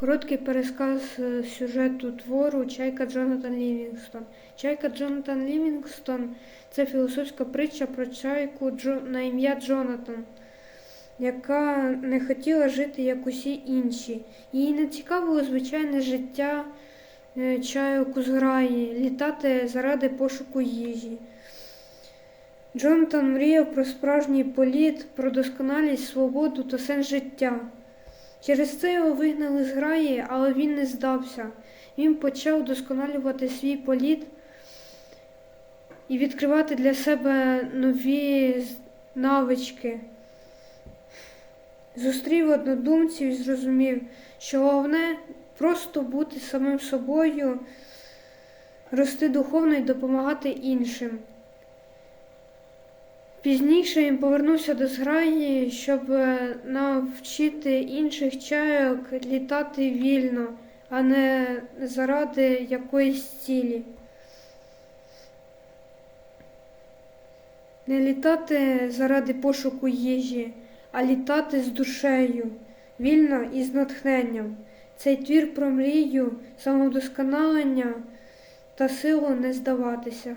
Короткий пересказ е, сюжету твору Чайка Джонатан Лівінгстон. Чайка Джонатан Лівінгстон це філософська притча про чайку на ім'я Джонатан, яка не хотіла жити як усі інші. Їй не цікавило звичайне життя е, чайок у зграї, літати заради пошуку їжі. Джонатан мріяв про справжній політ, про досконалість, свободу та сенс життя. Через це його вигнали з граї, але він не здався. Він почав досконалювати свій політ і відкривати для себе нові навички. Зустрів однодумців і зрозумів, що головне просто бути самим собою, рости духовно і допомагати іншим. Пізніше він повернувся до зграї, щоб е, навчити інших чайок літати вільно, а не заради якоїсь цілі. Не літати заради пошуку їжі, а літати з душею, вільно і з натхненням. Цей твір про мрію, самовдосконалення та силу не здаватися.